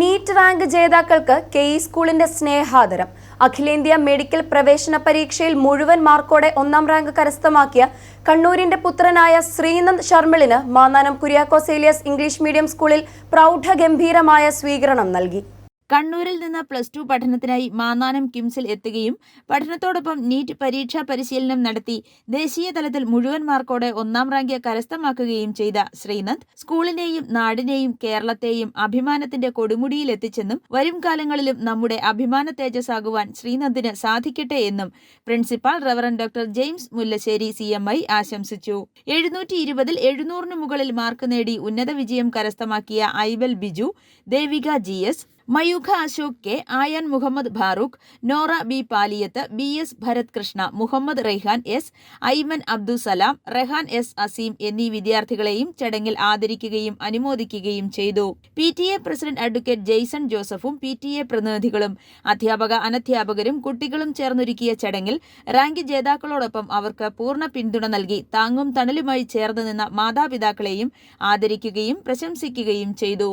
NEET rank ജേതാക്കൾക്ക് K E സ്കൂളിന്റെ സ്നേഹാദരം. അഖിലേന്ത്യാ മെഡിക്കൽ പ്രവേശന പരീക്ഷയിൽ മുഴുവൻ മാർക്കോടെ ഒന്നാം റാങ്ക് കരസ്ഥമാക്കിയ കണ്ണൂരിന്റെ പുത്രനായ ശ്രീനന്ദ് ശർമിളിന് മാന്നാനം കുര്യാക്കോസ് ഇംഗ്ലീഷ് മീഡിയം സ്കൂളിൽ പ്രൗഢഗംഭീരമായ സ്വീകരണം നൽകി. കണ്ണൂരിൽ നിന്ന് പ്ലസ് ടു പഠനത്തിനായി മാന്നാനം കിംസിൽ എത്തുകയും പഠനത്തോടൊപ്പം നീറ്റ് പരീക്ഷാ പരിശീലനം നടത്തി ദേശീയ തലത്തിൽ മുഴുവൻ മാർക്കോടെ ഒന്നാം റാങ്ക് കരസ്ഥമാക്കുകയും ചെയ്ത ശ്രീനന്ദ് സ്കൂളിനെയും നാടിനെയും കേരളത്തെയും അഭിമാനത്തിന്റെ കൊടുമുടിയിലെത്തിച്ചെന്നും വരും കാലങ്ങളിലും നമ്മുടെ അഭിമാന തേജസ്സാകുവാൻ ശ്രീനന്ദിന് സാധിക്കട്ടെ എന്നും principal reverend doctor James Mullassery C M I ആശംസിച്ചു. എഴുന്നൂറ്റി ഇരുപതിൽ എഴുന്നൂറിന് മുകളിൽ മാർക്ക് നേടി ഉന്നത വിജയം കരസ്ഥമാക്കിയ Aival Biju Devika G S Mayookha Ashok K Ayan Muhammad Farooq Nora B Paliyath B S Bharath Krishna Muhammad Rayhan S Aiman Abdussalam Rehan S Azeem എന്നീ വിദ്യാർത്ഥികളെയും ചടങ്ങിൽ ആദരിക്കുകയും അനുമോദിക്കുകയും ചെയ്തു. P T A president advocate Jaison ജോസഫും P T A പ്രതിനിധികളും അധ്യാപക അനധ്യാപകരും കുട്ടികളും ചേർന്നൊരുക്കിയ ചടങ്ങിൽ റാങ്ക് ജേതാക്കളോടൊപ്പം അവർക്ക് പൂർണ പിന്തുണ നൽകി താങ്ങും തണലുമായി ചേർന്ന് നിന്ന മാതാപിതാക്കളെയും ആദരിക്കുകയും പ്രശംസിക്കുകയും ചെയ്തു.